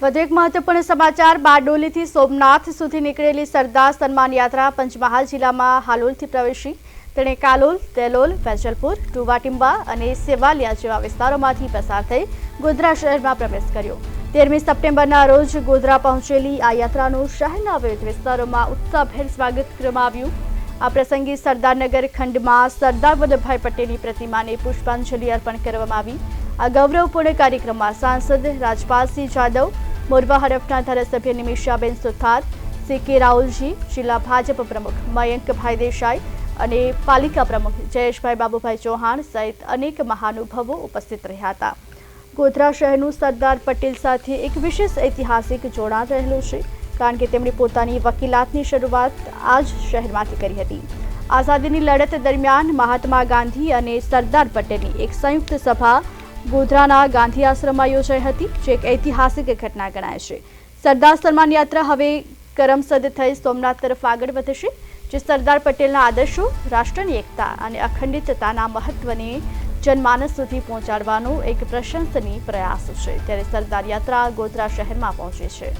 વધુ એક મહત્વપૂર્ણ સમાચાર, બારડોલીથી સોમનાથ સુધી નીકળેલી સરદાર સન્માન યાત્રા પંચમહાલ જિલ્લામાં હાલોલથી પ્રવેશી. તેણે કાલોલ, તેલોલ, વેજલપુર ટુવાટિંબા અને સેવાલિયા જેવા વિસ્તારોમાંથી પસાર થઈ ગોધરા શહેરમાં પ્રવેશ કર્યો. તેરમી સપ્ટેમ્બરના રોજ ગોધરા પહોંચેલી આ યાત્રાનું શહેરના વિવિધ વિસ્તારોમાં ઉત્સાહભેર સ્વાગત કરવામાં આવ્યું. આ પ્રસંગે સરદારનગર ખંડમાં સરદાર વલ્લભભાઈ પટેલની પ્રતિમાને પુષ્પાંજલિ અર્પણ કરવામાં આવી. આ ગૌરવપૂર્ણ કાર્યક્રમમાં સાંસદ રાજપાલસિંહ જાદવ મોરવા હરફના ધારાસભ્ય નિમિષાબેન સુથાર સી કે રાહુલજી, જિલ્લા ભાજપ પ્રમુખ મયંકભાઈ દેસાઈ અને પાલિકા પ્રમુખ જયેશભાઈ બાબુભાઈ ચૌહાણ સહિત અનેક મહાનુભાવો ઉપસ્થિત રહ્યા હતા. ગોધરા શહેરનું સરદાર પટેલ સાથે એક વિશેષ ઐતિહાસિક જોડાણ રહેલું છે, કારણ કે તેમણે પોતાની વકીલાતની શરૂઆત આ જ શહેરમાંથી કરી હતી. આઝાદીની લડત દરમિયાન મહાત્મા ગાંધી અને સરદાર પટેલની એક સંયુક્ત સભા ગોધરાના ગાંધી આશ્રમમાં યોજાઈ હતી, જે એક ઐતિહાસિક ઘટના ગણાય છે. સરદાર સન્માન યાત્રા હવે કરમસદ થઈ સોમનાથ તરફ આગળ વધશે, જે સરદાર પટેલના આદર્શો, રાષ્ટ્રની એકતા અને અખંડિતતાના મહત્વને જનમાનસ સુધી પહોંચાડવાનો એક પ્રશંસનીય પ્રયાસ છે, ત્યારે સરદાર યાત્રા ગોધરા શહેરમાં પહોંચે છે.